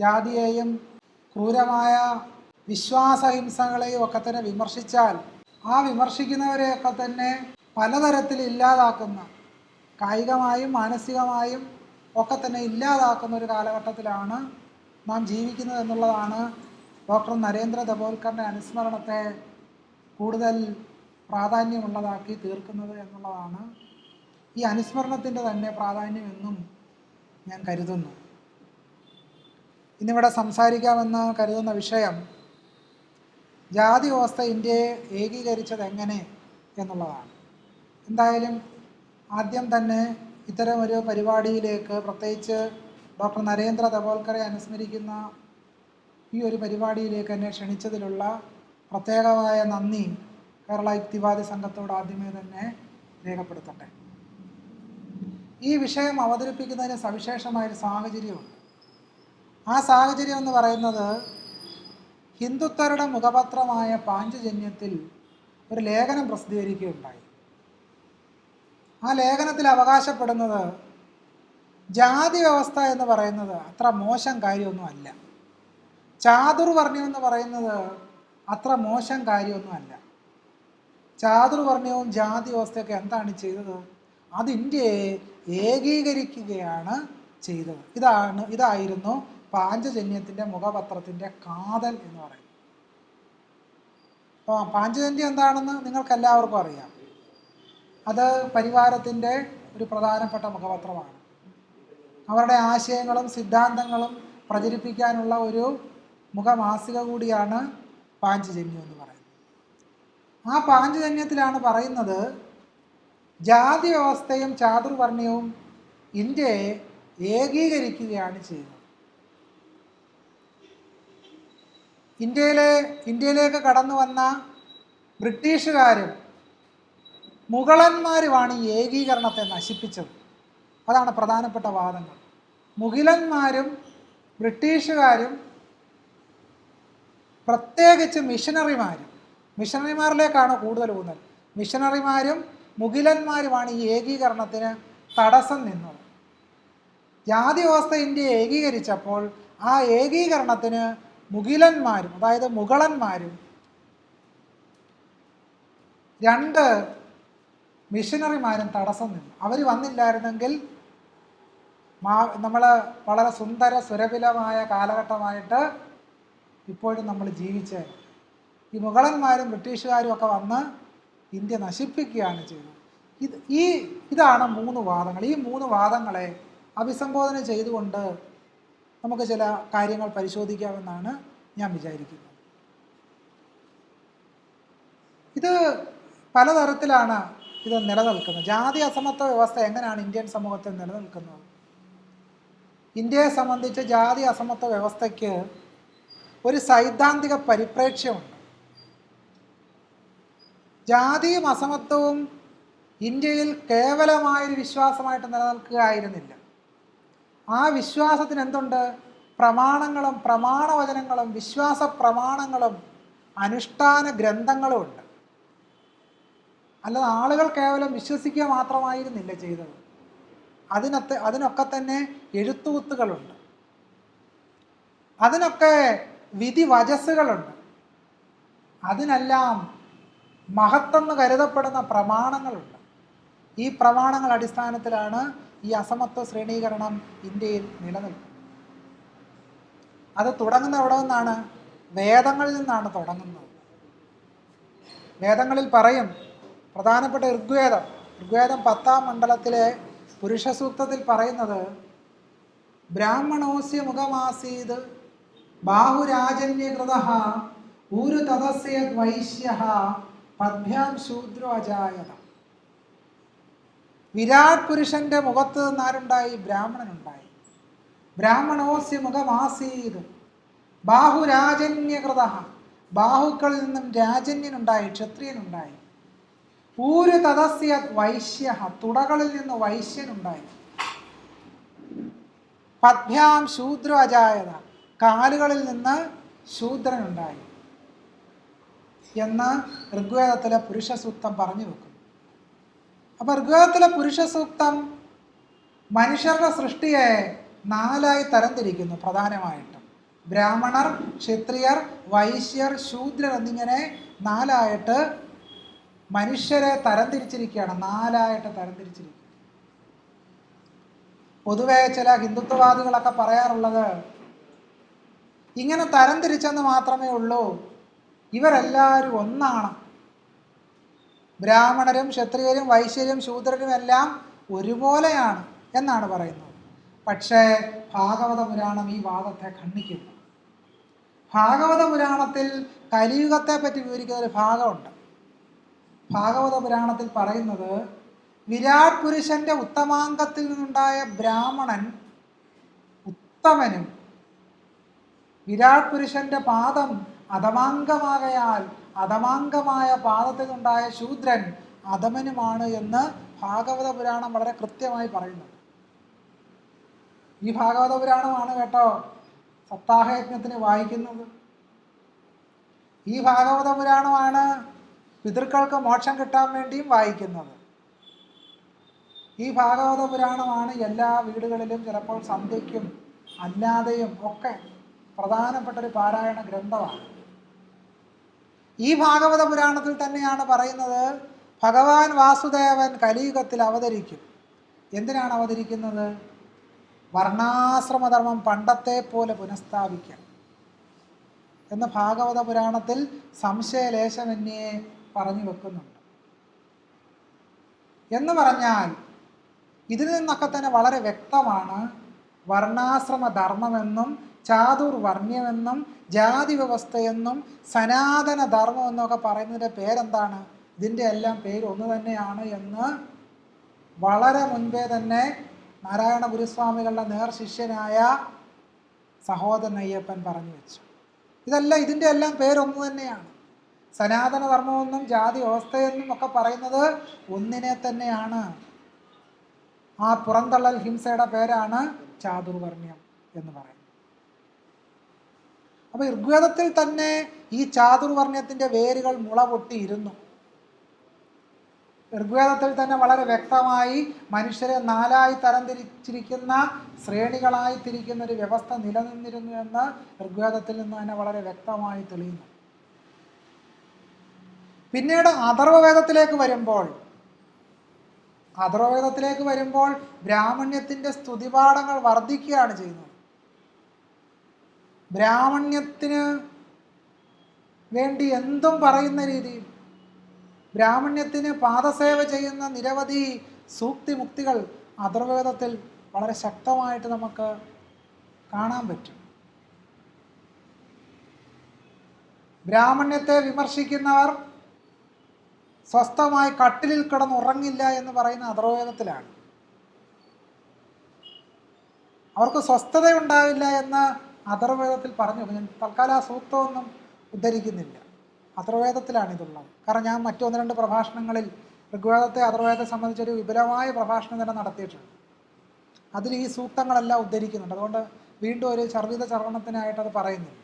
ജാതിയെയും ക്രൂരമായ വിശ്വാസഹിംസകളെയും ഒക്കെ തന്നെ വിമർശിച്ചാൽ ആ വിമർശിക്കുന്നവരെയൊക്കെ തന്നെ പലതരത്തിൽ ഇല്ലാതാക്കുന്ന കായികമായും മാനസികമായും ഒക്കെ തന്നെ ഇല്ലാതാക്കുന്ന ഒരു കാലഘട്ടത്തിലാണ് നാം ജീവിക്കുന്നത് എന്നുള്ളതാണ് ഡോക്ടർ നരേന്ദ്ര ദബോൽക്കറിന്റെ അനുസ്മരണത്തെ കൂടുതൽ പ്രാധാന്യമുള്ളതാക്കി തീർക്കുന്നത് എന്നുള്ളതാണ്. ഈ അനുസ്മരണത്തിന്റെ തന്നെ പ്രാധാന്യം എന്നും ഞാൻ കരുതുന്നു. ഇന്നിവിടെ സംസാരിക്കാമെന്ന് കരുതുന്ന വിഷയം ജാതി വ്യവസ്ഥ ഇന്ത്യയെ ഏകീകരിച്ചത് എങ്ങനെ എന്നുള്ളതാണ്. എന്തായാലും ആദ്യം തന്നെ ഇത്തരമൊരു പരിപാടിയിലേക്ക് പ്രത്യേകിച്ച് ഡോക്ടർ നരേന്ദ്ര ദബോൽക്കറെ അനുസ്മരിക്കുന്ന ഈ ഒരു പരിപാടിയിലേക്ക് എന്നെ ക്ഷണിച്ചതിലുള്ള പ്രത്യേകമായ നന്ദി കേരള യുക്തിവാദി സംഘത്തോട് ആദ്യമേ തന്നെ രേഖപ്പെടുത്തട്ടെ. ഈ വിഷയം അവതരിപ്പിക്കുന്നതിന് സവിശേഷമായൊരു സാഹചര്യമുണ്ട്. ആ സാഹചര്യം എന്ന് പറയുന്നത് ഹിന്ദുത്വരുടെ മുഖപത്രമായ പാഞ്ചജന്യത്തിൽ ഒരു ലേഖനം പ്രസിദ്ധീകരിക്കുകയുണ്ടായി. ആ ലേഖനത്തിൽ അവകാശപ്പെടുന്നത് ജാതി വ്യവസ്ഥ എന്ന് പറയുന്നത് അത്ര മോശം കാര്യമൊന്നും അല്ല. ചാതുർവർണ്യം എന്ന് പറയുന്നത് അത്ര മോശം കാര്യമൊന്നും അല്ല. ചാതുർവർണ്യവും ജാതി വ്യവസ്ഥയൊക്കെ എന്താണ് ചെയ്തത്? അത് ഇന്ത്യയെ ഏകീകരിക്കുകയാണ് ചെയ്തത്. ഇതാണ് ഇതായിരുന്നു പാഞ്ചജന്യത്തിന്റെ മുഖപത്രത്തിന്റെ കാതൽ എന്ന് പറയും. അപ്പോൾ പാഞ്ചജന്യം എന്താണെന്ന് നിങ്ങൾക്ക് എല്ലാവർക്കും അറിയാം. അത് പരിവാരത്തിന്റെ ഒരു പ്രധാനപ്പെട്ട മുഖപത്രമാണ്. അവരുടെ ആശയങ്ങളും സിദ്ധാന്തങ്ങളും പ്രചരിപ്പിക്കാനുള്ള ഒരു മുഖമാസിക കൂടിയാണ് പാഞ്ചജന്യം എന്ന് പറയുന്നത്. ആ പാഞ്ചജന്യത്തിലാണ് പറയുന്നത് ജാതി വ്യവസ്ഥയും ചാതുർവർണയവും ഇന്ത്യയെ ഏകീകരിക്കുകയാണ് ചെയ്യുന്നത്. ഇന്ത്യയിലെ ഇന്ത്യയിലേക്ക് കടന്നു വന്ന ബ്രിട്ടീഷുകാരും മുഗളന്മാരുമാണ് ഈ ഏകീകരണത്തെ നശിപ്പിച്ചത്. അതാണ് പ്രധാനപ്പെട്ട വാദങ്ങൾ. മുഗിലന്മാരും ബ്രിട്ടീഷുകാരും പ്രത്യേകിച്ച് മിഷനറിമാരും മിഷനറിമാരിലേക്കാണ് കൂടുതൽ ഊന്നൽ. മിഷനറിമാരും മുഗിലന്മാരുമാണ് ഈ ഏകീകരണത്തിന് തടസ്സം നിന്നത്. ജാതി വ്യവസ്ഥ ഇന്ത്യ ഏകീകരിച്ചപ്പോൾ ആ ഏകീകരണത്തിന് മുഗിലന്മാരും അതായത് മുഗളന്മാരും രണ്ട് മിഷനറിമാരും തടസ്സം നിന്നു. അവർ വന്നില്ലായിരുന്നെങ്കിൽ മാ നമ്മൾ വളരെ സുന്ദര സുരഭിലമായ കാലഘട്ടമായിട്ട് ഇപ്പോഴും നമ്മൾ ജീവിച്ചേ ഈ മുഗളന്മാരും ബ്രിട്ടീഷുകാരും ഒക്കെ വന്ന് ഇന്ത്യ നശിപ്പിക്കുകയാണ് ചെയ്തത്. ഇത് ഈ ഇതാണ് മൂന്ന് വാദങ്ങൾ. ഈ മൂന്ന് വാദങ്ങളെ അഭിസംബോധന ചെയ്തുകൊണ്ട് നമുക്ക് ചില കാര്യങ്ങൾ പരിശോധിക്കാമെന്നാണ് ഞാൻ വിചാരിക്കുന്നത്. ഇത് പലതരത്തിലാണ് ഇത് നിലനിൽക്കുന്നത്. ജാതി അസമത്വ വ്യവസ്ഥ എങ്ങനെയാണ് ഇന്ത്യൻ സമൂഹത്തിൽ നിലനിൽക്കുന്നത്? ഇന്ത്യയെ സംബന്ധിച്ച് ജാതി അസമത്വ വ്യവസ്ഥയ്ക്ക് ഒരു സൈദ്ധാന്തിക പരിപ്രേക്ഷ്യമുണ്ട്. ജാതിയും അസമത്വവും ഇന്ത്യയിൽ കേവലമായൊരു വിശ്വാസമായിട്ട് നിലനിൽക്കുകയായിരുന്നില്ല. ആ വിശ്വാസത്തിന് എന്തുണ്ട് പ്രമാണങ്ങളും പ്രമാണവചനങ്ങളും വിശ്വാസ പ്രമാണങ്ങളും അനുഷ്ഠാന ഗ്രന്ഥങ്ങളും ഉണ്ട്. അല്ലാതെ ആളുകൾ കേവലം വിശ്വസിക്കുക മാത്രമായിരുന്നില്ല ചെയ്തത്. അതിനത്തെ അതിനൊക്കെ തന്നെ എഴുത്തുകുത്തുകളുണ്ട്. അതിനൊക്കെ വിധി വചസ്സുകളുണ്ട്. അതിനെല്ലാം മഹത്തെന്ന് കരുതപ്പെടുന്ന പ്രമാണങ്ങളുണ്ട്. ഈ പ്രമാണങ്ങൾ അടിസ്ഥാനത്തിലാണ് ഈ അസമത്വ ശ്രേണീകരണം ഇന്ത്യയിൽ നിലനിൽക്കുന്നത് അത് തുടങ്ങുന്ന എവിടെ നിന്നാണ്? വേദങ്ങളിൽ നിന്നാണ് തുടങ്ങുന്നത്. വേദങ്ങളിൽ പറയും പ്രധാനപ്പെട്ട ഋഗ്വേദം ഋഗ്വേദം പത്താം മണ്ഡലത്തിലെ പുരുഷസൂക്തത്തിൽ പറയുന്നത് ബ്രാഹ്മണോസ്യ മുഖമാസീത് ബാഹുരാജന്യകൃത ഊരു തദസ്യ വൈശ്യ പദ്ഭ്യാം ശൂദ്രോ വിരാട് പുരുഷന്റെ മുഖത്ത് നിന്നാരുണ്ടായി? ബ്രാഹ്മണനുണ്ടായി. ബ്രാഹ്മണോസ്യ മുഖമാസീത്. ബാഹുരാജന്യകൃത. ബാഹുക്കളിൽ നിന്നും രാജന്യനുണ്ടായി ക്ഷത്രിയനുണ്ടായി. ഊരു തദസ്യ വൈശ്യ. തുടകളിൽ നിന്ന് വൈശ്യനുണ്ടായി. പദ്ഭ്യാം ശൂദ്ര അജായത. കാലുകളിൽ നിന്ന് ശൂദ്രനുണ്ടായി. എന്ന് ഋഗ്വേദത്തിലെ പുരുഷ സൂക്തം പറഞ്ഞു വെക്കുന്നു. അപ്പൊ ഋഗ്വേദത്തിലെ പുരുഷ സൂക്തം മനുഷ്യരുടെ സൃഷ്ടിയെ നാലായി തരംതിരിക്കുന്നു പ്രധാനമായിട്ടും. ബ്രാഹ്മണർ ക്ഷത്രിയർ വൈശ്യർ ശൂദ്രർ എന്നിങ്ങനെ നാലായിട്ട് മനുഷ്യരെ തരംതിരിച്ചിരിക്കുകയാണ്. നാലായിട്ട് തരംതിരിച്ചിരിക്കുക പൊതുവെ ചില ഹിന്ദുത്വവാദികളൊക്കെ പറയാറുള്ളത് ഇങ്ങനെ തരംതിരിച്ചെന്ന് മാത്രമേ ഉള്ളൂ. ഇവരെല്ലാവരും ഒന്നാണ്. ബ്രാഹ്മണരും ക്ഷത്രിയരും വൈശ്യരും ശൂദ്രരും എല്ലാം ഒരുപോലെയാണ് എന്നാണ് പറയുന്നത്. പക്ഷേ ഭാഗവത പുരാണം ഈ വാദത്തെ ഖണ്ഡിക്കുന്നു. ഭാഗവത പുരാണത്തിൽ കലിയുഗത്തെ പറ്റി വിവരിക്കുന്ന ഒരു ഭാഗമുണ്ട്. ഭാഗവത പുരാണത്തിൽ പറയുന്നത് വിരാട് പുരുഷന്റെ ഉത്തമാംഗത്തിൽ നിന്നുണ്ടായ ബ്രാഹ്മണൻ ഉത്തമനും വിരാട് പുരുഷന്റെ പാദം അധമാംഗമാകയാൽ അധമാംഗമായ പാദത്തിൽ നിന്നുണ്ടായ ശൂദ്രൻ അധമനുമാണ് എന്ന് ഭാഗവത പുരാണം വളരെ കൃത്യമായി പറയുന്നുണ്ട് ഈ ഭാഗവത പുരാണമാണ് കേട്ടോ സപ്താഹയജ്ഞത്തിന് വായിക്കുന്നത്. ഈ ഭാഗവത പുരാണമാണ് പിതൃക്കൾക്ക് മോക്ഷം കിട്ടാൻ വേണ്ടിയും വായിക്കുന്നത്. ഈ ഭാഗവത പുരാണമാണ് എല്ലാ വീടുകളിലും ചിലപ്പോൾ സന്ധ്യയ്ക്കും അല്ലാതെയും ഒക്കെ പ്രധാനപ്പെട്ട ഒരു പാരായണ ഗ്രന്ഥമാണ്. ഈ ഭാഗവത പുരാണത്തിൽ തന്നെയാണ് പറയുന്നത് ഭഗവാൻ വാസുദേവൻ കലിയുഗത്തിൽ അവതരിക്കും. എന്തിനാണ് അവതരിക്കുന്നത്? വർണാശ്രമധർമ്മം പണ്ടത്തെ പോലെ പുനഃസ്ഥാപിക്കാൻ. എന്ന് ഭാഗവത പുരാണത്തിൽ സംശയലേശമന്യെ പറഞ്ഞു വെക്കുന്നുണ്ട്. എന്ന് പറഞ്ഞാൽ ഇതിൽ നിന്നൊക്കെ തന്നെ വളരെ വ്യക്തമാണ് വർണാശ്രമ ധർമ്മമെന്നും ചാതുർവർണ്യമെന്നും ജാതി വ്യവസ്ഥയെന്നും സനാതന ധർമ്മം എന്നൊക്കെ പറയുന്നതിന്റെ പേരെന്താണ്? ഇതിന്റെ എല്ലാം പേര് ഒന്ന് തന്നെയാണ് എന്ന് വളരെ മുൻപേ തന്നെ നാരായണ ഗുരുസ്വാമികളുടെ നേർ ശിഷ്യനായ സഹോദരൻ അയ്യപ്പൻ പറഞ്ഞു വെച്ചു. ഇതല്ല ഇതിന്റെ എല്ലാം പേരൊന്നു തന്നെയാണ്. സനാതന ധർമ്മമെന്നും ജാതി വ്യവസ്ഥയെന്നും ഒക്കെ പറയുന്നത് ഒന്നിനെ തന്നെയാണ്. ആ പുറന്തള്ളൽ ഹിംസയുടെ പേരാണ് ചാതുർവർണ്യം എന്ന് പറയുന്നത്. അപ്പോൾ ഋഗ്വേദത്തിൽ തന്നെ ഈ ചാതുർവർണ്യത്തിന്റെ വേരുകൾ മുളപൊട്ടിയിരുന്നു. ഋഗ്വേദത്തിൽ തന്നെ വളരെ വ്യക്തമായി മനുഷ്യരെ നാലായി തരംതിരിച്ചിരിക്കുന്ന ശ്രേണികളായി തിരിക്കുന്ന ഒരു വ്യവസ്ഥ നിലനിന്നിരുന്നു എന്ന് ഋഗ്വേദത്തിൽ നിന്ന് തന്നെ വളരെ വ്യക്തമായി തെളിയുന്നു. പിന്നീട് അഥർവവേദത്തിലേക്ക് വരുമ്പോൾ അഥർവവേദത്തിലേക്ക് വരുമ്പോൾ ബ്രാഹ്മണ്യത്തിന്റെ സ്തുതിപാഠങ്ങൾ വർദ്ധിക്കുകയാണ് ചെയ്യുന്നത്. ബ്രാഹ്മണ്യത്തിന് വേണ്ടി എന്തും പറയുന്ന രീതി ബ്രാഹ്മണ്യത്തിന് പാദസേവ ചെയ്യുന്ന നിരവധി സൂക്തി മുക്തികൾ അഥർവേദത്തിൽ വളരെ ശക്തമായിട്ട് നമുക്ക് കാണാൻ പറ്റും. ബ്രാഹ്മണ്യത്തെ വിമർശിക്കുന്നവർ സ്വസ്ഥമായി കട്ടിലിൽ കിടന്നുറങ്ങില്ല എന്ന് പറയുന്ന അഥർവേദത്തിലാണ് അവർക്ക് സ്വസ്ഥതയുണ്ടാവില്ല എന്ന് അഥർവേദത്തിൽ പറഞ്ഞു ഞാൻ തൽക്കാലം ആ സൂക്തമൊന്നും ഉദ്ധരിക്കുന്നില്ല. അഥർവേദത്തിലാണ് ഇതുള്ളത് കാരണം ഞാൻ മറ്റൊന്ന് രണ്ട് പ്രഭാഷണങ്ങളിൽ ഋഗ്വേദത്തെ അഥർവേദത്തെ സംബന്ധിച്ചൊരു വിപുലമായ പ്രഭാഷണം തന്നെ നടത്തിയിട്ടുണ്ട്. അതിൽ ഈ സൂക്തങ്ങളെല്ലാം ഉദ്ധരിക്കുന്നുണ്ട്. അതുകൊണ്ട് വീണ്ടും ഒരു ചർവിത ചർവണത്തിനായിട്ട് അത് പറയുന്നില്ല.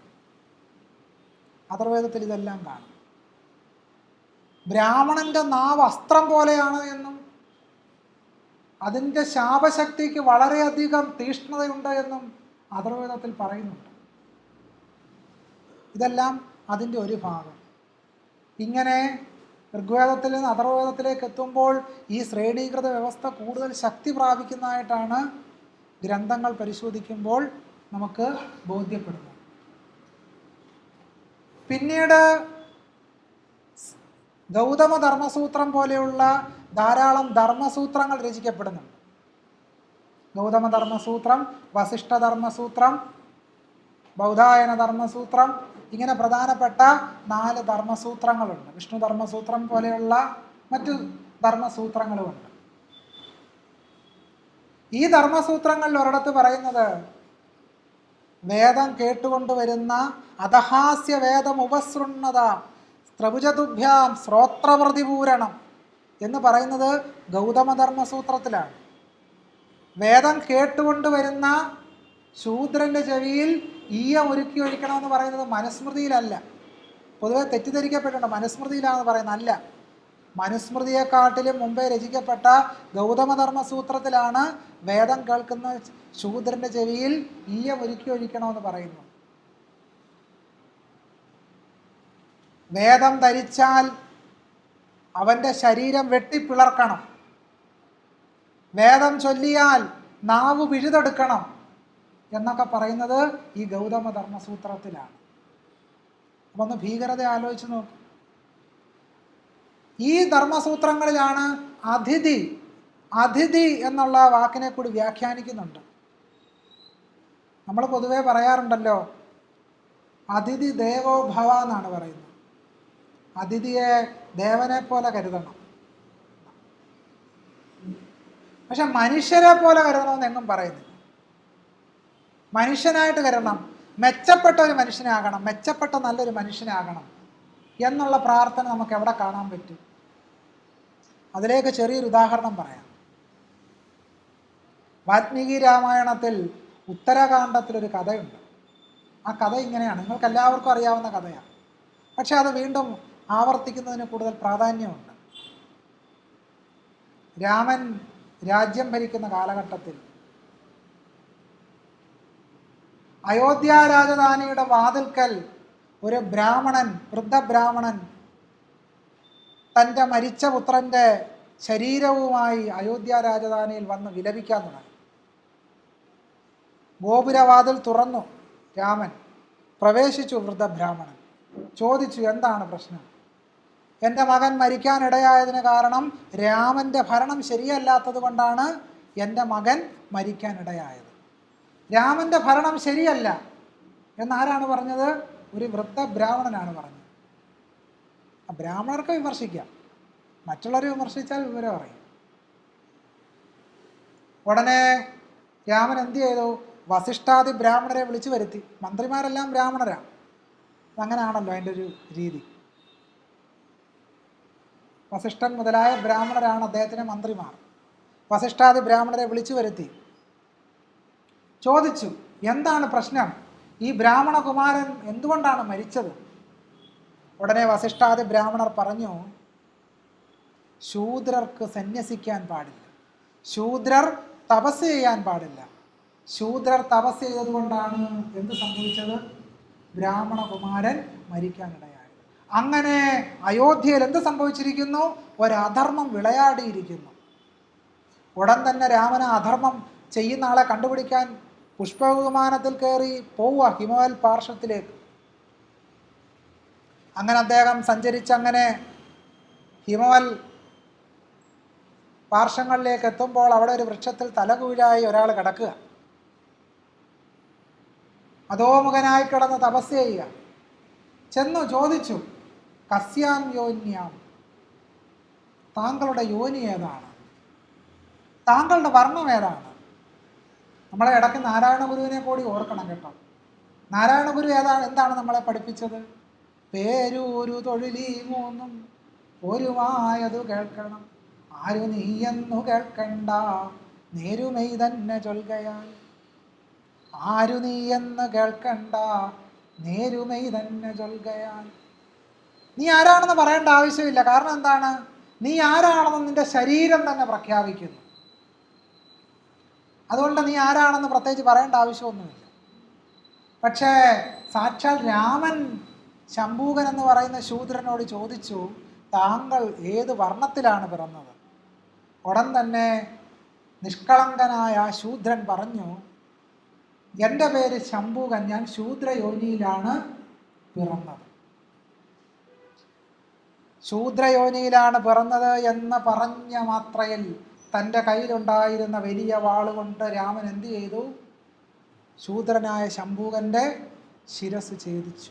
അഥർവേദത്തിൽ ഇതെല്ലാം കാണും. ബ്രാഹ്മണന്റെ നാവ് അസ്ത്രം പോലെയാണ് എന്നും അതിന്റെ ശാപശക്തിക്ക് വളരെയധികം തീഷ്ണതയുണ്ട് എന്നും അഥർവേദത്തിൽ പറയുന്നുണ്ട്. ഇതെല്ലാം അതിന്റെ ഒരു ഭാഗം. ഇങ്ങനെ ഋഗ്വേദത്തിൽ നിന്ന് അഥർവേദത്തിലേക്ക് എത്തുമ്പോൾ ഈ ശ്രേണീകൃത വ്യവസ്ഥ കൂടുതൽ ശക്തി പ്രാപിക്കുന്നതായിട്ടാണ് ഗ്രന്ഥങ്ങൾ പരിശോധിക്കുമ്പോൾ നമുക്ക് ബോധ്യപ്പെടുന്നത്. പിന്നീട് ഗൗതമ ധർമ്മസൂത്രം പോലെയുള്ള ധാരാളം ധർമ്മസൂത്രങ്ങൾ രചിക്കപ്പെടുന്നുണ്ട്. ഗൗതമ ധർമ്മസൂത്രം വസിഷ്ഠ ധർമ്മസൂത്രം ബൗധായന ധർമ്മസൂത്രം ഇങ്ങനെ പ്രധാനപ്പെട്ട നാല് ധർമ്മസൂത്രങ്ങളുണ്ട്. വിഷ്ണു ധർമ്മസൂത്രം പോലെയുള്ള മറ്റു ധർമ്മസൂത്രങ്ങളുമുണ്ട്. ഈ ധർമ്മസൂത്രങ്ങളിൽ ഒരിടത്ത് പറയുന്നത് വേദം കേട്ടുകൊണ്ടുവരുന്ന അധഹാസ്യ വേദം ഉപസൃണ്ണത സ്ത്രഭുജതുഭ്യാം ശ്രോത്രപ്രതിപൂരണം എന്ന് പറയുന്നത് ഗൗതമധർമ്മസൂത്രത്തിലാണ്. വേദം കേട്ടുകൊണ്ട് വരുന്ന ശൂദ്രന്റെ ചെവിയിൽ ഈയ ഒരുക്കി ഒഴിക്കണമെന്ന് പറയുന്നത് മനുസ്മൃതിയിലല്ല. പൊതുവെ തെറ്റിദ്ധരിക്കപ്പെട്ടുണ്ട് മനുസ്മൃതിയിലാണെന്ന് പറയുന്നത് അല്ല മനുസ്മൃതിയെക്കാട്ടിലും മുമ്പേ രചിക്കപ്പെട്ട ഗൗതമധർമ്മ സൂത്രത്തിലാണ് വേദം കേൾക്കുന്ന ശൂദ്രന്റെ ചെവിയിൽ ഈയം ഒരുക്കി ഒഴിക്കണമെന്ന് പറയുന്നു വേദം ധരിച്ചാൽ അവന്റെ ശരീരം വെട്ടിപ്പിളർക്കണം. വേദം ചൊല്ലിയാൽ നാവ് പിഴുതെടുക്കണം എന്നൊക്കെ പറയുന്നത് ഈ ഗൗതമ ധർമ്മസൂത്രത്തിലാണ്. അപ്പം ഒന്ന് ഭീകരത ആലോചിച്ച് നോക്ക്. ഈ ധർമ്മസൂത്രങ്ങളിലാണ് അതിഥി അതിഥി എന്നുള്ള വാക്കിനെ കൂടി വ്യാഖ്യാനിക്കുന്നുണ്ട്. നമ്മൾ പൊതുവേ പറയാറുണ്ടല്ലോ അതിഥി ദേവോ ഭവ എന്നാണ് പറയുന്നത്. അതിഥിയെ ദേവനെ പോലെ കരുതണം. പക്ഷെ മനുഷ്യരെ പോലെ കരുതണമെന്ന് എങ്ങും പറയുന്നില്ല. മനുഷ്യനായിട്ട് കരുതണം മെച്ചപ്പെട്ട ഒരു മനുഷ്യനാകണം മെച്ചപ്പെട്ട നല്ലൊരു മനുഷ്യനാകണം എന്നുള്ള പ്രാർത്ഥന നമുക്ക് എവിടെ കാണാൻ പറ്റും? അതിലേക്ക് ചെറിയൊരു ഉദാഹരണം പറയാം. വാത്മീകി രാമായണത്തിൽ ഉത്തരകാണ്ഡത്തിലൊരു കഥയുണ്ട്. ആ കഥ ഇങ്ങനെയാണ്. നിങ്ങൾക്ക് എല്ലാവർക്കും അറിയാവുന്ന കഥയാണ്. പക്ഷെ അത് വീണ്ടും ആവർത്തിക്കുന്നതിന് കൂടുതൽ പ്രാധാന്യമുണ്ട്. രാമൻ രാജ്യം ഭരിക്കുന്ന കാലഘട്ടത്തിൽ അയോധ്യ രാജധാനിയുടെ വാതിൽക്കൽ ഒരു ബ്രാഹ്മണൻ വൃദ്ധബ്രാഹ്മണൻ തന്റെ മരിച്ച പുത്രന്റെ ശരീരവുമായി അയോധ്യ രാജധാനിയിൽ വന്ന് വിലപിക്കാൻ തുടങ്ങി. ഗോപുരവാതിൽ തുറന്നു രാമൻ. പ്രവേശിച്ചു വൃദ്ധബ്രാഹ്മണൻ. ചോദിച്ചു എന്താണ് പ്രശ്നം? എന്റെ മകൻ മരിക്കാനിടയായതിന് കാരണം രാമന്റെ ഭരണം ശരിയല്ലാത്തത് കൊണ്ടാണ് എന്റെ മകൻ മരിക്കാനിടയായത്. രാമന്റെ ഭരണം ശരിയല്ല എന്നാരാണ് പറഞ്ഞത്? ഒരു വൃദ്ധ ബ്രാഹ്മണനാണ് പറഞ്ഞത് ബ്രാഹ്മണർക്ക് വിമർശിക്കാം. മറ്റുള്ളവരെ വിമർശിച്ചാൽ വിവരം അറിയും. ഉടനെ രാമൻ എന്ത് ചെയ്തു? വസിഷ്ഠാദി ബ്രാഹ്മണരെ വിളിച്ചു വരുത്തി. മന്ത്രിമാരെല്ലാം ബ്രാഹ്മണരാണ് അങ്ങനെയാണല്ലോ അതിന്റെ ഒരു രീതി. വസിഷ്ഠൻ മുതലായ ബ്രാഹ്മണരാണ് അദ്ദേഹത്തിന് മന്ത്രിമാർ. വസിഷ്ഠാദി ബ്രാഹ്മണരെ വിളിച്ചു വരുത്തി. ചോദിച്ചു എന്താണ് പ്രശ്നം? ഈ ബ്രാഹ്മണകുമാരൻ എന്തുകൊണ്ടാണ് മരിച്ചത്? ഉടനെ വസിഷ്ഠാദി ബ്രാഹ്മണർ പറഞ്ഞു ശൂദ്രർക്ക് സന്യസിക്കാൻ പാടില്ല. ശൂദ്രർ തപസ് ചെയ്യാൻ പാടില്ല. ശൂദ്രർ തപസ് ചെയ്തതുകൊണ്ടാണ് എന്ത് സംഭവിച്ചത്? ബ്രാഹ്മണകുമാരൻ കുമാരൻ മരിക്കാനിടയായത് അങ്ങനെ അയോധ്യയിൽ എന്ത് സംഭവിച്ചിരിക്കുന്നു? ഒരധർമ്മം വിളയാടിയിരിക്കുന്നു. ഉടൻ തന്നെ രാമന അധർമ്മം ചെയ്യുന്ന ആളെ കണ്ടുപിടിക്കാൻ പുഷ്പവിമാനത്തിൽ കയറി പോവുക ഹിമവൽ പാർശ്വത്തിലേക്ക്. അങ്ങനെ അദ്ദേഹം സഞ്ചരിച്ചങ്ങനെ ഹിമവൽ പാർശ്വങ്ങളിലേക്ക് എത്തുമ്പോൾ അവിടെ ഒരു വൃക്ഷത്തിൽ തലകുഴായി ഒരാൾ കിടക്കുക. അധോമുഖനായി കിടന്ന് തപസ് ചെയ്യുക. ചെന്നു ചോദിച്ചു കസ്യാം യോന്യാം. താങ്കളുടെ യോനി ഏതാണ്? താങ്കളുടെ വർണം ഏതാണ്? നമ്മളെ ഇടയ്ക്ക് നാരായണ ഗുരുവിനെ കൂടി ഓർക്കണം കേട്ടോ. നാരായണ ഗുരു ഏതാണ് എന്താണ് നമ്മളെ പഠിപ്പിച്ചത്? പേരൂരു തൊഴിലീ മൂന്നും ഒരുമായതു കേൾക്കണം. ആരു നീയെന്നു കേൾക്കണ്ട നേരുമെയ് തന്നെ ചൊൽകയാൽ. ആരു നീയെന്ന് കേൾക്കണ്ട നേരുമെയ് തന്നെ ചൊൽകയാൽ. നീ ആരാണെന്ന് പറയേണ്ട ആവശ്യമില്ല. കാരണം എന്താണ്? നീ ആരാണെന്ന് നിന്റെ ശരീരം തന്നെ പ്രഖ്യാപിക്കുന്നു. അതുകൊണ്ട് നീ ആരാണെന്ന് പ്രത്യേകിച്ച് പറയേണ്ട ആവശ്യമൊന്നുമില്ല. പക്ഷേ സാക്ഷാൽ രാമൻ ശംഭൂകൻ എന്ന് പറയുന്ന ശൂദ്രനോട് ചോദിച്ചു താങ്കൾ ഏത് വർണത്തിലാണ് പിറന്നത്? ഉടൻ തന്നെ നിഷ്കളങ്കനായ ആ ശൂദ്രൻ പറഞ്ഞു എന്റെ പേര് ശംഭൂകൻ. ഞാൻ ശൂദ്രയോനിയിലാണ് പിറന്നത്. ശൂദ്രയോനിയിലാണ് പിറന്നത് എന്ന് പറഞ്ഞ മാത്രയിൽ തന്റെ കയ്യിലുണ്ടായിരുന്ന വലിയ വാളുകൊണ്ട് രാമൻ എന്ത് ചെയ്തു? ശൂദ്രനായ ശംഭൂകന്റെ ശിരസ് ഛേദിച്ചു.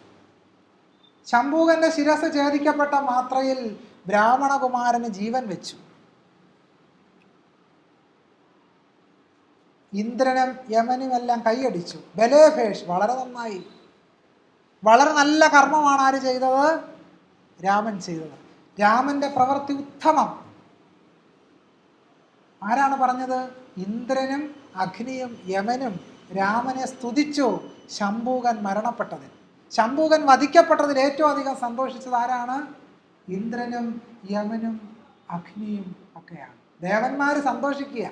ശംഭൂകന്റെ ശിരസ് ഛേദിക്കപ്പെട്ട മാത്രയിൽ ബ്രാഹ്മണകുമാരന് ജീവൻ വെച്ചു. ഇന്ദ്രനും യമനുമെല്ലാം കൈയടിച്ചു. ബലേഭേഷ് വളരെ നന്നായി. വളരെ നല്ല കർമ്മമാണ് ആര് ചെയ്തത്? രാമൻ ചെയ്തത്. രാമന്റെ പ്രവൃത്തി ഉത്തമം. ആരാണ് പറഞ്ഞത്? ഇന്ദ്രനും അഗ്നിയും യമനും രാമനെ സ്തുതിച്ചു. ശംഭൂകൻ മരണപ്പെട്ടതിൽ. ശംഭൂകൻ വധിക്കപ്പെട്ടതിൽ ഏറ്റവും അധികം സന്തോഷിച്ചത് ആരാണ്? ഇന്ദ്രനും യമനും അഗ്നിയും ഒക്കെയാണ്. ദേവന്മാർ സന്തോഷിക്കുക.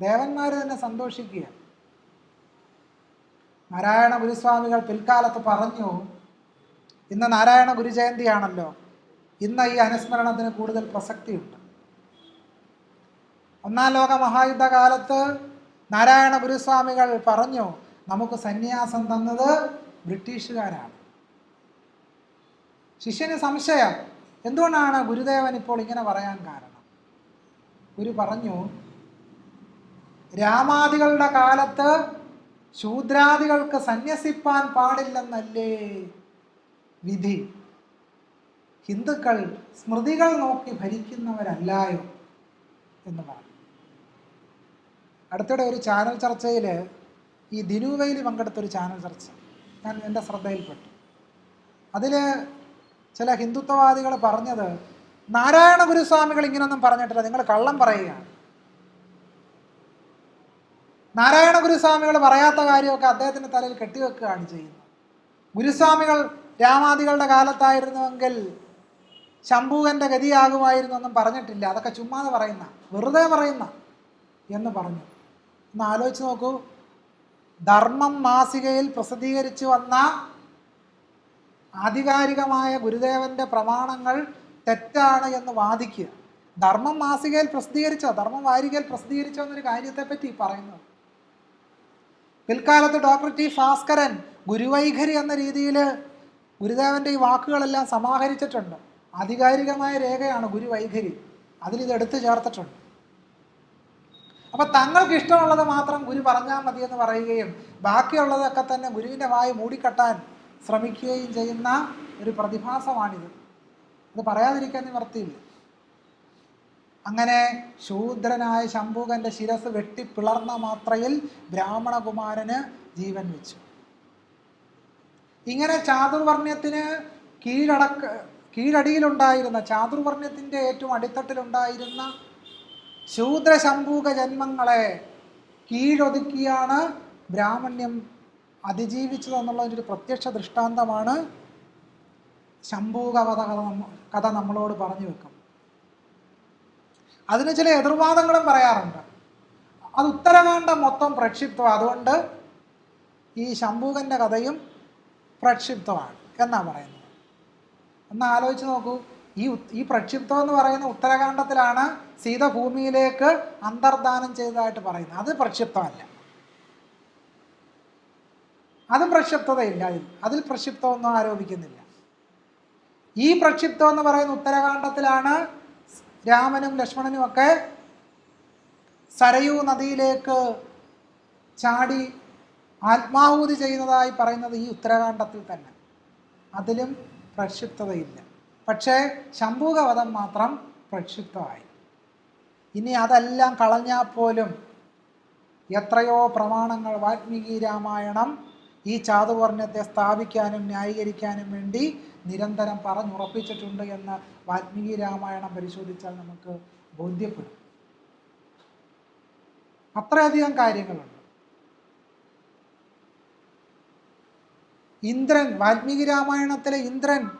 ദേവന്മാർ തന്നെ സന്തോഷിക്കുക. നാരായണ ഗുരുസ്വാമികൾ പിൽക്കാലത്ത് പറഞ്ഞു ഇന്ന് നാരായണ ഗുരുജയന്തിയാണല്ലോ. ഇന്ന് ഈ അനുസ്മരണത്തിന് കൂടുതൽ പ്രസക്തിയുണ്ട്. ഒന്നാം ലോക മഹായുദ്ധകാലത്ത് നാരായണ ഗുരുസ്വാമികൾ പറഞ്ഞു നമുക്ക് സന്യാസം തന്നത് ബ്രിട്ടീഷുകാരാണ്. ശിഷ്യന് സംശയം എന്തുകൊണ്ടാണ് ഗുരുദേവൻ ഇപ്പോൾ ഇങ്ങനെ പറയാൻ കാരണം? ഗുരു പറഞ്ഞു രാമാദികളുടെ കാലത്ത് ശൂദ്രാദികൾക്ക് സന്യസിപ്പാൻ പാടില്ലെന്നല്ലേ? വിധി. ഹിന്ദുക്കൾ സ്മൃതികൾ നോക്കി ഭരിക്കുന്നവരല്ലായോ എന്ന് പറഞ്ഞു. അടുത്തിടെ ഒരു ചാനൽ ചർച്ചയിൽ ഈ ദിനുവൈലി പങ്കെടുത്തൊരു ചാനൽ ചർച്ച ഞാൻ എന്റെ ശ്രദ്ധയിൽപ്പെട്ടു. അതിൽ ചില ഹിന്ദുത്വവാദികൾ പറഞ്ഞത് നാരായണ ഗുരുസ്വാമികൾ ഇങ്ങനൊന്നും പറഞ്ഞിട്ടില്ല നിങ്ങൾ കള്ളം പറയുകയാണ്. നാരായണ ഗുരുസ്വാമികൾ പറയാത്ത കാര്യമൊക്കെ അദ്ദേഹത്തിന്റെ തലയിൽ കെട്ടിവെക്കുകയാണ് ചെയ്യുന്നത്. ഗുരുസ്വാമികൾ രാമാദികളുടെ കാലത്തായിരുന്നുവെങ്കിൽ ശംഭൂകന്റെ ഗതിയാകുമായിരുന്നു എന്നും പറഞ്ഞിട്ടില്ല. അതൊക്കെ ചുമ്മാതെ പറയുന്ന വെറുതെ പറയുന്ന എന്ന് പറഞ്ഞു. ഒന്ന് ആലോചിച്ച് നോക്കൂ. ധർമ്മം മാസികയിൽ പ്രസിദ്ധീകരിച്ചു വന്ന ആധികാരികമായ ഗുരുദേവന്റെ പ്രമാണങ്ങൾ തെറ്റാണ് എന്ന് വാദിക്കുക. ധർമ്മം മാസികയിൽ പ്രസിദ്ധീകരിച്ചോ ധർമ്മം വാരികയിൽ പ്രസിദ്ധീകരിച്ചോ എന്നൊരു കാര്യത്തെപ്പറ്റി പറയുന്നത്. പിൽക്കാലത്ത് ഡോക്ടർ ടി ഭാസ്കരൻ ഗുരുവൈഖരി എന്ന രീതിയിൽ ഗുരുദേവന്റെ ഈ വാക്കുകളെല്ലാം സമാഹരിച്ചിട്ടുണ്ട്. ആധികാരികമായ രേഖയാണ് ഗുരുവൈഖരി അതിലിത് എടുത്തു ചേർത്തിട്ടുണ്ട്. അപ്പൊ തങ്ങൾക്ക് ഇഷ്ടമുള്ളത് മാത്രം ഗുരു പറഞ്ഞാൽ എന്ന് പറയുകയും ബാക്കിയുള്ളതൊക്കെ തന്നെ ഗുരുവിന്റെ വായി മൂടിക്കെട്ടാൻ ശ്രമിക്കുകയും ചെയ്യുന്ന ഒരു പ്രതിഭാസമാണിത്. ഇത് പറയാതിരിക്കാൻ നിവർത്തിയില്ല അങ്ങനെ ശൂദ്രനായ ശംഭൂകന്റെ ശിരസ് വെട്ടിപ്പിളർന്ന മാത്രയിൽ ബ്രാഹ്മണകുമാരന് ജീവൻ വെച്ചു. ഇങ്ങനെ ചാതുർവർണയത്തിന് കീഴടക്ക കീഴടിയിലുണ്ടായിരുന്ന ചാതുർവർണയത്തിന്റെ ഏറ്റവും അടിത്തട്ടിലുണ്ടായിരുന്ന ശൂദ്രശംഭൂക ജന്മങ്ങളെ കീഴൊതുക്കിയാണ് ബ്രാഹ്മണ്യം അതിജീവിച്ചത് എന്നുള്ളതിന്റെ ഒരു പ്രത്യക്ഷ ദൃഷ്ടാന്തമാണ് ശംഭൂക കഥ കഥ നമ്മളോട് പറഞ്ഞു വെക്കും. അതിന് ചില എതിർവാദങ്ങളും പറയാറുണ്ട്. അത് ഉത്തരകാണ്ഡം മൊത്തം പ്രക്ഷിപ്തം അതുകൊണ്ട് ഈ ശംഭൂകന്റെ കഥയും പ്രക്ഷിപ്തമാണ് എന്നാണ് പറയുന്നത്? ഒന്ന് ആലോചിച്ച് നോക്കൂ. ഈ ഈ പ്രക്ഷിപ്തം എന്ന് പറയുന്ന ഉത്തരകാണ്ഡത്തിലാണ് സീത ഭൂമിയിലേക്ക് അന്തർദാനം ചെയ്തതായിട്ട് പറയുന്നത്. അത് പ്രക്ഷിപ്തമല്ല അത് പ്രക്ഷിപ്തതയില്ല അതിൽ. അതിൽ പ്രക്ഷിപ്തമൊന്നും ആരോപിക്കുന്നില്ല. ഈ പ്രക്ഷിപ്തം എന്ന് പറയുന്ന ഉത്തരകാണ്ഡത്തിലാണ് രാമനും ലക്ഷ്മണനും ഒക്കെ സരയൂ നദിയിലേക്ക് ചാടി ആത്മാഹൂതി ചെയ്യുന്നതായി പറയുന്നത് ഈ ഉത്തരകാണ്ഡത്തിൽ തന്നെ. അതിലും പ്രക്ഷിപ്തതയില്ല. പക്ഷേ ശംഭൂകവധം മാത്രം പ്രക്ഷിപ്തമായി. ഇനി അതെല്ലാം കളഞ്ഞാൽ പോലും എത്രയോ പ്രമാണങ്ങൾ വാൽമീകി രാമായണം ഈ ചാതുവർണത്തെ സ്ഥാപിക്കാനും ന്യായീകരിക്കാനും വേണ്ടി നിരന്തരം പറഞ്ഞുറപ്പിച്ചിട്ടുണ്ട് എന്ന് വാൽമീകി രാമായണം പരിശോധിച്ചാൽ നമുക്ക് ബോധ്യപ്പെടും. അത്രയധികം കാര്യങ്ങളുണ്ട്. ഇന്ദ്രൻ വാൽമീകി രാമായണത്തിലെ ഇന്ദ്രൻ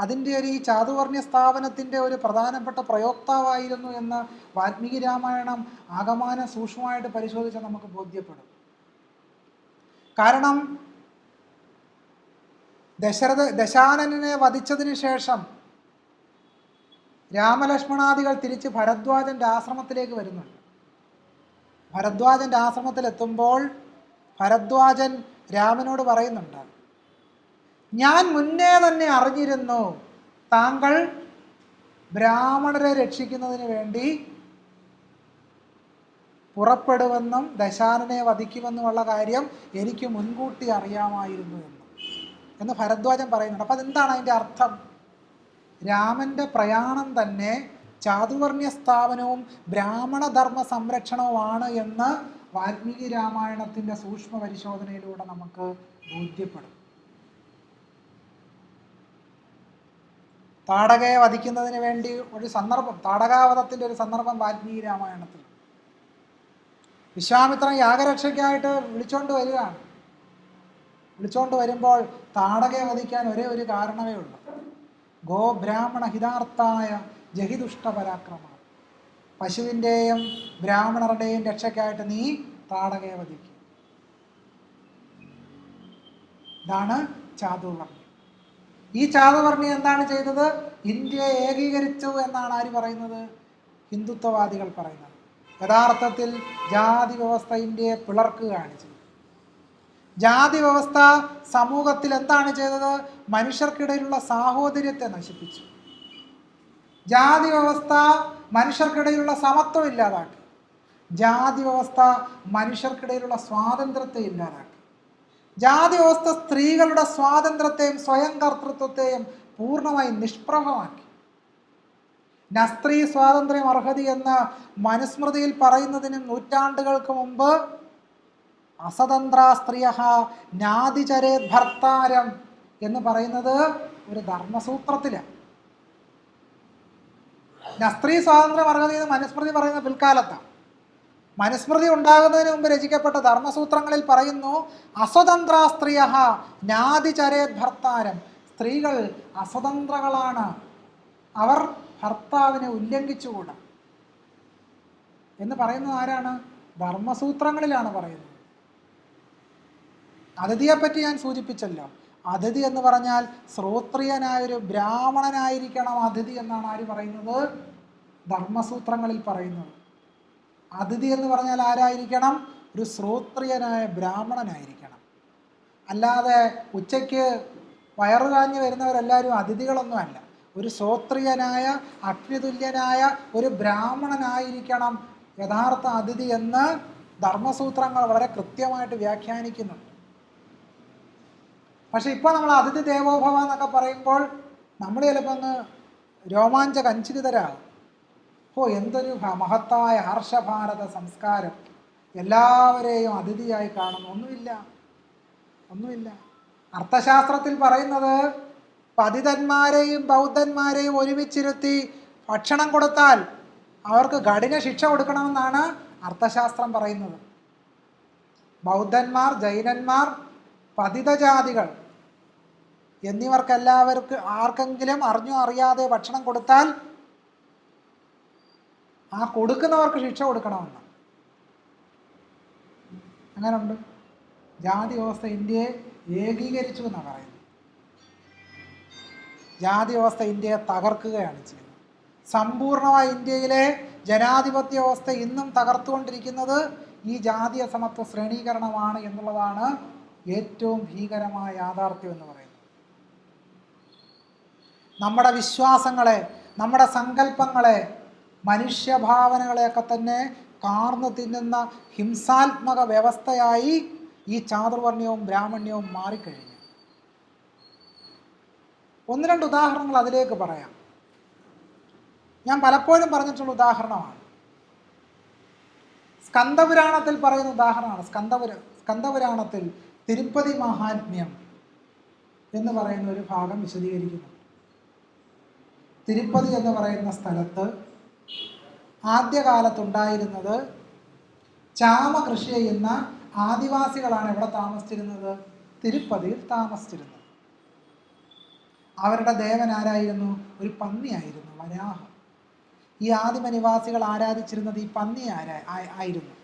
അതിന്റെ ഒരു ഈ ചാതുവർണ സ്ഥാപനത്തിന്റെ ഒരു പ്രധാനപ്പെട്ട പ്രയോക്താവായിരുന്നു എന്ന് വാൽമീകി രാമായണം ആകമാനം സൂക്ഷ്മമായിട്ട് പരിശോധിച്ചാൽ നമുക്ക് ബോധ്യപ്പെടും. കാരണം ദശരഥ ദശാനനെ വധിച്ചതിന് ശേഷം രാമലക്ഷ്മണാദികൾ തിരിച്ച് ഭരദ്വാജന്റെ ആശ്രമത്തിലേക്ക് വരുന്നുണ്ട്. ഭരദ്വാജന്റെ ആശ്രമത്തിലെത്തുമ്പോൾ ഭരദ്വാജൻ രാമനോട് പറയുന്നുണ്ട് ഞാൻ മുന്നേ തന്നെ അറിഞ്ഞിരുന്നു താങ്കൾ ബ്രാഹ്മണരെ രക്ഷിക്കുന്നതിന് വേണ്ടി പുറപ്പെടുമെന്നും ദശാനനെ വധിക്കുമെന്നുമുള്ള കാര്യം എനിക്ക് മുൻകൂട്ടി അറിയാമായിരുന്നു എന്ന്. എന്ന് ഭരദ്വാജൻ പറയുന്നുണ്ട്. അപ്പം അതെന്താണ് അതിന്റെ അർത്ഥം? രാമന്റെ പ്രയാണം തന്നെ ചാതുവർണ്യ സ്ഥാപനവും ബ്രാഹ്മണധർമ്മ സംരക്ഷണവുമാണ് എന്ന് വാൽമീകി രാമായണത്തിന്റെ സൂക്ഷ്മ പരിശോധനയിലൂടെ നമുക്ക് ബോധ്യപ്പെടും. താടകയെ വധിക്കുന്നതിന് വേണ്ടി ഒരു സന്ദർഭം താടകാവധത്തിന്റെ ഒരു സന്ദർഭം വാൽമീകി രാമായണത്തിൽ. വിശ്വാമിത്രൻ യാഗരക്ഷയ്ക്കായിട്ട് വിളിച്ചോണ്ട് വരികയാണ്. വിളിച്ചോണ്ട് വരുമ്പോൾ താടകയെ വധിക്കാൻ ഒരേ ഒരു കാരണമേ ഉള്ളൂ. ഗോബ്രാഹ്മണ ഹിതാർത്ഥായ ജഹിദുഷ്ട പരാക്രമം. പശുവിന്റെയും ബ്രാഹ്മണരുടെയും രക്ഷയ്ക്കായിട്ട് നീ താടകയെ വധിക്കും. ഇതാണ് ചാതുർവർണ്യം ഈ ചാതവർണി എന്താണ് ചെയ്തത്? ഇന്ത്യയെ ഏകീകരിച്ചു എന്നാണ് ആര് പറയുന്നത്? ഹിന്ദുത്വവാദികൾ പറയുന്നത്. യഥാർത്ഥത്തിൽ ജാതി വ്യവസ്ഥ ഇന്ത്യയെ പിളർക്കുകയാണ് ചെയ്തത്. ജാതി വ്യവസ്ഥ സമൂഹത്തിൽ എന്താണ് ചെയ്തത്? മനുഷ്യർക്കിടയിലുള്ള സാഹോദര്യത്തെ നശിപ്പിച്ചു. ജാതി വ്യവസ്ഥ മനുഷ്യർക്കിടയിലുള്ള സമത്വം ഇല്ലാതാക്കി. ജാതി വ്യവസ്ഥ മനുഷ്യർക്കിടയിലുള്ള സ്വാതന്ത്ര്യത്തെ ഇല്ലാതാക്കി. ജാതി വ്യവസ്ഥ സ്ത്രീകളുടെ സ്വാതന്ത്ര്യത്തെയും സ്വയം കർത്തൃത്വത്തെയും പൂർണമായി നിഷ്പ്രഭമാക്കി. നസ്ത്രീ സ്വാതന്ത്ര്യം അർഹതി എന്ന മനുസ്മൃതിയിൽ പറയുന്നതിന് നൂറ്റാണ്ടുകൾക്ക് മുമ്പ് അസതന്ത്ര സ്ത്രീയ നാദിചരേ ഭർത്താരം എന്ന് പറയുന്നത് ഒരു ധർമ്മസൂത്രത്തിലാണ് നസ്ത്രീ സ്വാതന്ത്ര്യം അർഹതി എന്ന് മനുസ്മൃതി പറയുന്ന പിൽക്കാലത്താണ് മനുസ്മൃതി ഉണ്ടാകുന്നതിന് മുമ്പ് രചിക്കപ്പെട്ട ധർമ്മസൂത്രങ്ങളിൽ പറയുന്നു അസ്വതന്ത്ര സ്ത്രീയ നാദിചരേത് ഭർത്താരം. സ്ത്രീകൾ അസ്വതന്ത്രകളാണ്. അവർ ഭർത്താവിനെ ഉല്ലംഘിച്ചുകൂടാ. എന്ന് പറയുന്നത് ആരാണ്? ധർമ്മസൂത്രങ്ങളിലാണ് പറയുന്നത്. അതിഥിയെപ്പറ്റി ഞാൻ സൂചിപ്പിച്ചല്ലോ. അതിഥി എന്ന് പറഞ്ഞാൽ ശ്രോത്രിയനായൊരു ബ്രാഹ്മണനായിരിക്കണം അതിഥി എന്നാണ് ആര് പറയുന്നത്? ധർമ്മസൂത്രങ്ങളിൽ പറയുന്നത്. അതിഥി എന്ന് പറഞ്ഞാൽ ആരായിരിക്കണം? ഒരു ശ്രോത്രിയനായ ബ്രാഹ്മണനായിരിക്കണം. അല്ലാതെ ഉച്ചയ്ക്ക് വയറു കാഞ്ഞ് വരുന്നവരെല്ലാവരും അതിഥികളൊന്നും അല്ല ഒരു ശ്രോത്രിയനായ അഗ്നിതുല്യനായ ഒരു ബ്രാഹ്മണനായിരിക്കണം യഥാർത്ഥ അതിഥി എന്ന് ധർമ്മസൂത്രങ്ങൾ വളരെ കൃത്യമായിട്ട് വ്യാഖ്യാനിക്കുന്നുണ്ട്. പക്ഷെ ഇപ്പോൾ നമ്മൾ അതിഥി ദേവോഭവ എന്നൊക്കെ പറയുമ്പോൾ നമ്മൾ ചിലപ്പോൾ അങ്ങ് രോമാഞ്ച കഞ്ചിതരാകും ഓ എന്തൊരു മഹത്തായ ഹർഷഭാരത സംസ്കാരം. എല്ലാവരെയും അതിഥിയായി കാണുന്നു. ഒന്നുമില്ല. ഒന്നുമില്ല. അർത്ഥശാസ്ത്രത്തിൽ പറയുന്നത് പതിതന്മാരെയും ബൗദ്ധന്മാരെയും ഒരുമിച്ചിരുത്തി ഭക്ഷണം കൊടുത്താൽ അവർക്ക് കഠിന ശിക്ഷ കൊടുക്കണമെന്നാണ് അർത്ഥശാസ്ത്രം പറയുന്നത്. ബൗദ്ധന്മാർ ജൈനന്മാർ പതിതജാതികൾ എന്നിവർക്കെല്ലാവർക്ക് ആർക്കെങ്കിലും അറിഞ്ഞോ അറിയാതെ ഭക്ഷണം കൊടുത്താൽ ആ കൊടുക്കുന്നവർക്ക് ശിക്ഷ കൊടുക്കണമെന്ന്. അങ്ങനുണ്ട് ജാതി വ്യവസ്ഥ ഇന്ത്യയെ ഏകീകരിച്ചു എന്നാണ് പറയുന്നത്. ജാതി വ്യവസ്ഥ ഇന്ത്യയെ തകർക്കുകയാണ് ചെയ്യുന്നത്. സമ്പൂർണമായ ഇന്ത്യയിലെ ജനാധിപത്യ വ്യവസ്ഥ ഇന്നും തകർത്തുകൊണ്ടിരിക്കുന്നത് ഈ ജാതീയ സമത്വ ശ്രേണീകരണമാണ് എന്നുള്ളതാണ് ഏറ്റവും ഭീകരമായ യാഥാർത്ഥ്യം എന്ന് പറയുന്നത്. നമ്മുടെ വിശ്വാസങ്ങളെ നമ്മുടെ സങ്കല്പങ്ങളെ മനുഷ്യഭാവനകളെയൊക്കെ തന്നെ കാർന്നു തിന്നുന്ന ഹിംസാത്മക വ്യവസ്ഥയായി ഈ ചാതുർവർണയവും ബ്രാഹ്മണ്യവും മാറിക്കഴിഞ്ഞു. ഒന്ന് രണ്ട് ഉദാഹരണങ്ങൾ അതിലേക്ക് പറയാം. ഞാൻ പലപ്പോഴും പറഞ്ഞിട്ടുള്ള ഉദാഹരണമാണ്. സ്കന്ദപുരാണത്തിൽ പറയുന്ന ഉദാഹരണമാണ്. സ്കന്ദപുര സ്കന്ദപുരാണത്തിൽ തിരുപ്പതി മഹാത്മ്യം എന്ന് പറയുന്ന ഒരു ഭാഗം വിശദീകരിക്കുന്നു. തിരുപ്പതി എന്ന് പറയുന്ന സ്ഥലത്ത് ആദ്യകാലത്തുണ്ടായിരുന്നത് ചാമ കൃഷി ചെയ്യുന്ന ആദിവാസികളാണ് ഇവിടെ താമസിച്ചിരുന്നത്? തിരുപ്പതിയിൽ താമസിച്ചിരുന്നത്. അവരുടെ ദേവൻ ആരായിരുന്നു? ഒരു പന്നിയായിരുന്നു വരാഹം. ഈ ആദിമനിവാസികൾ ആരാധിച്ചിരുന്നത് ഈ പന്നി ആയിരുന്നു.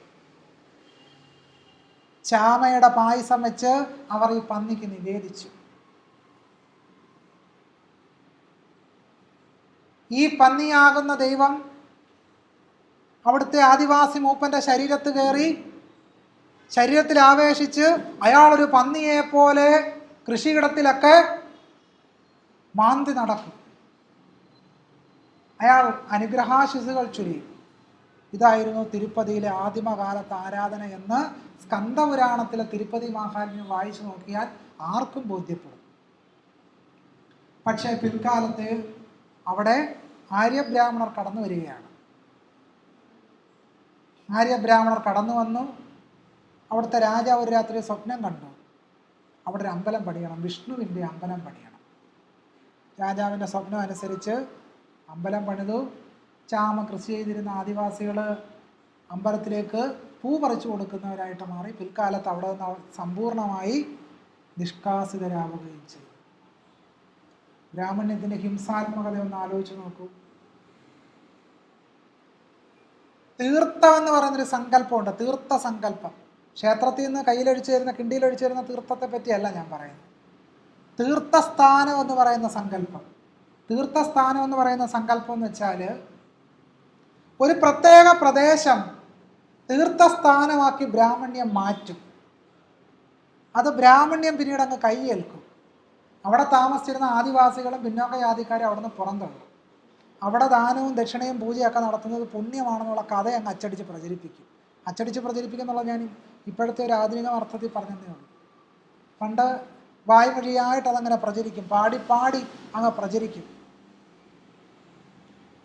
ചാമയുടെ പായസം വെച്ച് അവർ ഈ പന്നിക്ക് നിവേദിച്ചു. ഈ പന്നിയാകുന്ന ദൈവം അവിടുത്തെ ആദിവാസി മൂപ്പന്റെ ശരീരത്ത് കയറി ശരീരത്തിൽ ആവേശിച്ച് അയാളൊരു പന്നിയെ പോലെ കൃഷിയിടത്തിലൊക്കെ മാന്തി നടക്കും. അയാൾ അനുഗ്രഹാശിസുകൾ ചുരി ഇതായിരുന്നു തിരുപ്പതിയിലെ ആദിമകാലത്ത് ആരാധന എന്ന് സ്കന്ദപുരാണത്തിലെ തിരുപ്പതി മഹാത്മ്യം വായിച്ചു നോക്കിയാൽ ആർക്കും ബോധ്യപ്പെടും. പക്ഷേ പിൽക്കാലത്ത് അവിടെ ആര്യബ്രാഹ്മണർ കടന്നു വരികയാണ്. ആര്യബ്രാഹ്മണർ കടന്നു വന്നു. അവിടുത്തെ രാജാവ് ഒരു രാത്രി സ്വപ്നം കണ്ടു. അവിടെ ഒരു അമ്പലം പണിയണം. വിഷ്ണുവിന്റെ അമ്പലം പണിയണം. രാജാവിന്റെ സ്വപ്നം അനുസരിച്ച് അമ്പലം പണിതു. ചാമ കൃഷി ചെയ്തിരുന്ന ആദിവാസികൾ അമ്പലത്തിലേക്ക് പൂ പറിച്ചു കൊടുക്കുന്നവരായിട്ട് മാറി. പിൽക്കാലത്ത് അവിടെ നിന്ന് സമ്പൂർണമായി നിഷ്കാസിതരാവുകയും ചെയ്തു. ബ്രാഹ്മണ്യത്തിന്റെ ഹിംസാത്മകത ഒന്ന് ആലോചിച്ച് നോക്കൂ. തീർത്ഥം എന്ന് പറയുന്നൊരു സങ്കല്പമുണ്ട്. തീർത്ഥ സങ്കല്പം. ക്ഷേത്രത്തിൽ നിന്ന് കയ്യിലൊഴിച്ചു തരുന്ന കിണ്ടിയിലൊഴിച്ചു തരുന്ന തീർത്ഥത്തെ പറ്റിയല്ല ഞാൻ പറയുന്നത്. തീർത്ഥസ്ഥാനം എന്ന് പറയുന്ന സങ്കല്പം. തീർത്ഥസ്ഥാനം എന്ന് പറയുന്ന സങ്കല്പം എന്ന് വെച്ചാൽ ഒരു പ്രത്യേക പ്രദേശം തീർത്ഥസ്ഥാനമാക്കി ബ്രാഹ്മണ്യം മാറ്റും. അത് ബ്രാഹ്മണ്യം പിന്നീട് അങ്ങ് കൈയേൽക്കും. അവിടെ താമസിച്ചിരുന്ന ആദിവാസികളും പിന്നോക്ക ജാതിക്കാരും അവിടെ നിന്ന് പുറന്തള്ളും. അവിടെ ദാനവും ദക്ഷിണയും പൂജയൊക്കെ നടത്തുന്നത് പുണ്യമാണെന്നുള്ള കഥ അങ്ങ് അച്ചടിച്ച് പ്രചരിപ്പിക്കും. അച്ചടിച്ച് പ്രചരിപ്പിക്കും എന്നുള്ളത് ഞാൻ ഇപ്പോഴത്തെ ഒരു ആധുനിക അർത്ഥത്തിൽ പറഞ്ഞതേ ഉള്ളൂ. പണ്ട് വായ്മൊഴിയായിട്ട് അതങ്ങനെ പ്രചരിക്കും. പാടി പാടി അങ്ങ് പ്രചരിക്കും.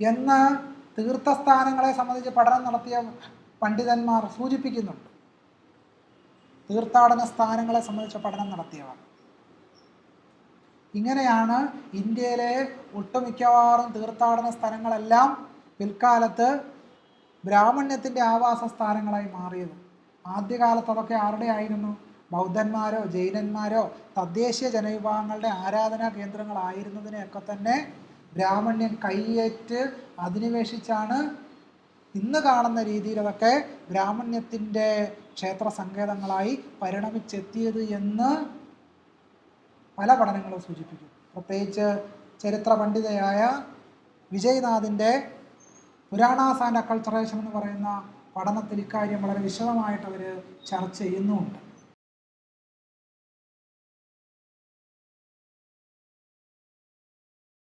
എന്ന് തീർത്ഥസ്ഥാനങ്ങളെ സംബന്ധിച്ച് പഠനം നടത്തിയ പണ്ഡിതന്മാർ സൂചിപ്പിക്കുന്നുണ്ട്. തീർത്ഥാടന സ്ഥാനങ്ങളെ സംബന്ധിച്ച പഠനം നടത്തിയവർ. ഇങ്ങനെയാണ് ഇന്ത്യയിലെ ഒട്ടുമിക്കവാറും തീർത്ഥാടന സ്ഥലങ്ങളെല്ലാം പിൽക്കാലത്ത് ബ്രാഹ്മണ്യത്തിന്റെ ആവാസ സ്ഥാനങ്ങളായി മാറിയത്. ആദ്യകാലത്ത് അതൊക്കെ ആരുടെ ആയിരുന്നു ബൗദ്ധന്മാരോ ജൈനന്മാരോ തദ്ദേശീയ ജനവിഭാഗങ്ങളുടെ ആരാധനാ കേന്ദ്രങ്ങളായിരുന്നതിനെയൊക്കെ തന്നെ ബ്രാഹ്മണ്യം കൈയേറ്റ് അധിനിവേശിച്ചാണ് ഇന്ന് കാണുന്ന രീതിയിൽ അതൊക്കെ ബ്രാഹ്മണ്യത്തിന്റെ ക്ഷേത്ര സങ്കേതങ്ങളായി പരിണമിച്ചെത്തിയത് എന്ന് പല പഠനങ്ങളും സൂചിപ്പിക്കും. പ്രത്യേകിച്ച് ചരിത്ര പണ്ഡിതയായ വിജയ്നാഥിന്റെ പുരാണാസാൻ അക്കൾച്ചറേഷൻ എന്ന് പറയുന്ന പഠനത്തിൽ ഇക്കാര്യം വളരെ വിശദമായിട്ട് അവർ ചർച്ച ചെയ്യുന്നുമുണ്ട്.